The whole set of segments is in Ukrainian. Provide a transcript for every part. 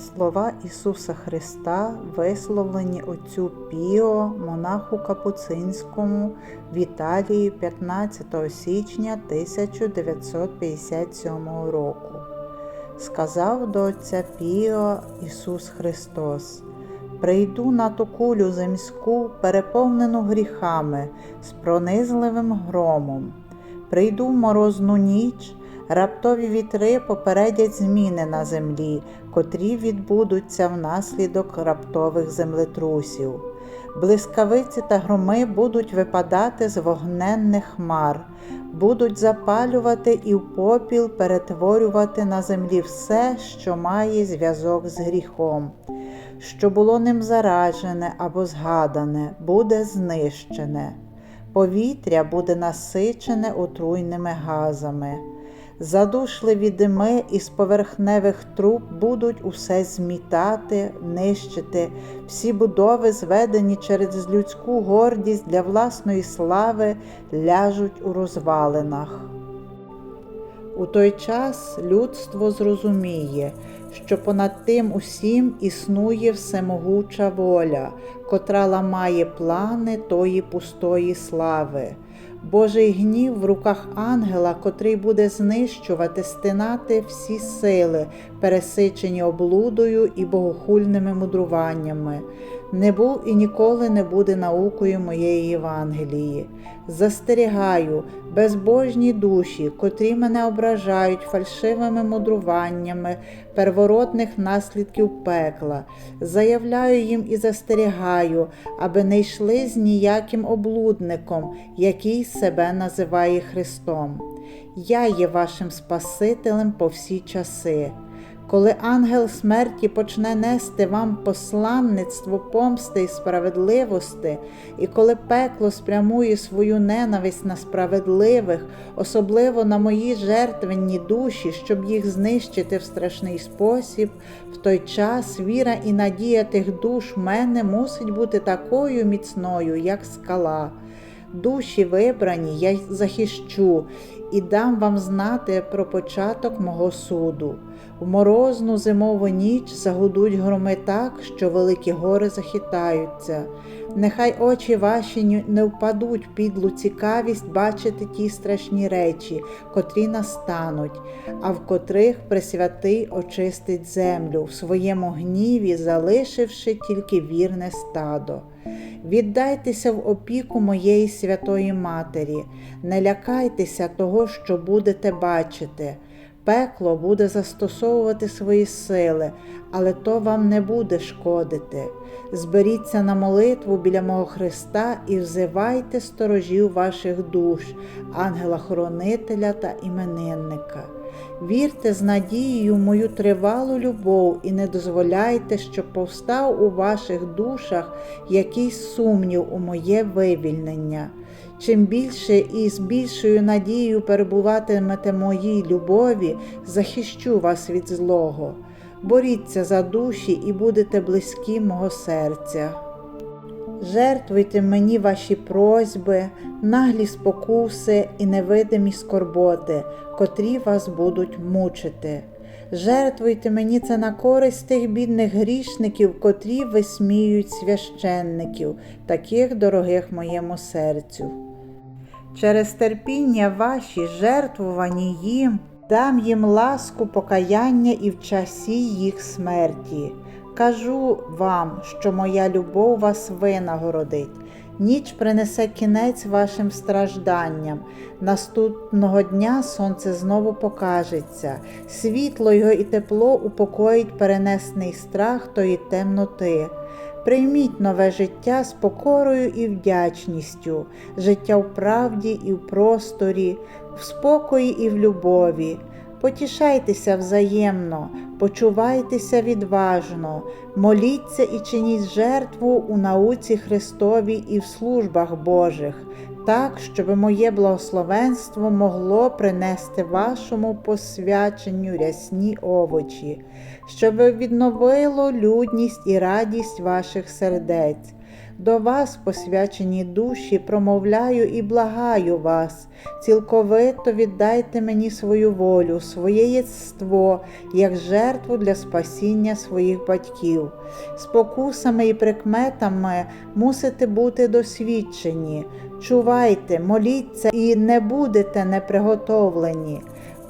Слова Ісуса Христа висловлені отцю Піо, монаху Капуцинському в Італії 15 січня 1957 року. Сказав до отця Піо Ісус Христос: Прийду на ту кулю земську, переповнену гріхами, з пронизливим громом. Прийду в морозну ніч, раптові вітри попередять зміни на землі, котрі відбудуться внаслідок раптових землетрусів. Блискавиці та громи будуть випадати з вогненних хмар, будуть запалювати і в попіл перетворювати на землі все, що має зв'язок з гріхом, що було ним заражене або згадане, буде знищене. Повітря буде насичене отруйними газами. Задушливі дими із поверхневих труб будуть усе змітати, нищити, всі будови, зведені через людську гордість для власної слави, ляжуть у розвалинах. У той час людство зрозуміє, що понад тим усім існує всемогуча воля, котра ламає плани тої пустої слави. Божий гнів в руках ангела, котрий буде знищувати, стинати всі сили, пересичені облудою і богохульними мудруваннями. Не був і ніколи не буде наукою моєї Євангелії. Застерігаю, безбожні душі, котрі мене ображають фальшивими мудруваннями первородних наслідків пекла. Заявляю їм і застерігаю, аби не йшли з ніяким облудником, який себе називає Христом. Я є вашим Спасителем по всі часи. Коли ангел смерті почне нести вам посланництво помсти і справедливості, і коли пекло спрямує свою ненависть на справедливих, особливо на мої жертвенні душі, щоб їх знищити в страшний спосіб, в той час віра і надія тих душ мене мусить бути такою міцною, як скала. Душі вибрані, я захищу і дам вам знати про початок мого суду. В морозну зимову ніч загудуть громи так, що великі гори захитаються. Нехай очі ваші не впадуть підлу цікавість бачити ті страшні речі, котрі настануть, а в котрих Пресвятий очистить землю, в своєму гніві, залишивши тільки вірне стадо. Віддайтеся в опіку моєї святої Матері, не лякайтеся того, що будете бачити. Пекло буде застосовувати свої сили, але то вам не буде шкодити. Зберіться на молитву біля мого Христа і взивайте сторожів ваших душ, ангела-хоронителя та іменинника. Вірте з надією мою тривалу любов і не дозволяйте, щоб повстав у ваших душах якийсь сумнів у моє вивільнення. Чим більше і з більшою надією перебуватимете моїй любові, захищу вас від злого. Боріться за душі і будете близькі мого серця. Жертвуйте мені ваші просьби, наглі спокуси і невидимі скорботи, котрі вас будуть мучити. Жертвуйте мені це на користь тих бідних грішників, котрі висміюють священників, таких дорогих моєму серцю. Через терпіння ваші, жертвувані їм, дам їм ласку покаяння і в часі їх смерті. Кажу вам, що моя любов вас винагородить. Ніч принесе кінець вашим стражданням. Наступного дня сонце знову покажеться, світло його і тепло упокоїть перенесений страх тої темноти. Прийміть нове життя з покорою і вдячністю, життя в правді і в просторі, в спокої і в любові. Потішайтеся взаємно, почувайтеся відважно, моліться і чиніть жертву у науці Христовій і в службах Божих, так, щоб моє благословенство могло принести вашому посвяченню рясні овочі, щоб відновило людність і радість ваших сердець. До вас, посвячені душі, промовляю і благаю вас, цілковито віддайте мені свою волю, своє єство, як жертву для спасіння своїх батьків. Спокусами і прикметами мусите бути досвідчені. Чувайте, моліться і не будете неприготовлені.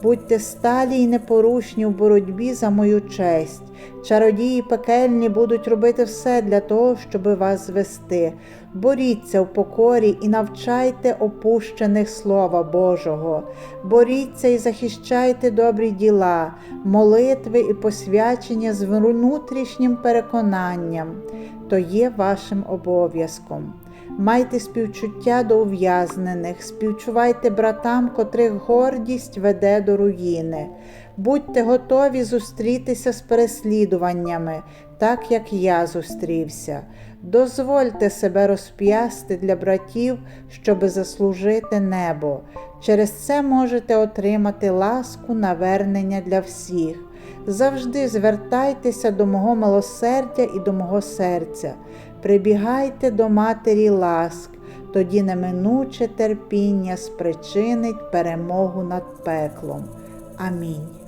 Будьте сталі й непорушні в боротьбі за мою честь. Чародії пекельні будуть робити все для того, щоби вас звести. Боріться в покорі і навчайте опущених Слова Божого. Боріться і захищайте добрі діла, молитви і посвячення з внутрішнім переконанням. То є вашим обов'язком. Майте співчуття до ув'язнених, співчувайте братам, котрих гордість веде до руїни. Будьте готові зустрітися з переслідуваннями, так як я зустрівся. Дозвольте себе розп'ясти для братів, щоби заслужити небо. Через це можете отримати ласку навернення для всіх. Завжди звертайтеся до мого милосердя і до мого серця. Прибігайте до матері ласк, тоді неминуче терпіння спричинить перемогу над пеклом. Амінь.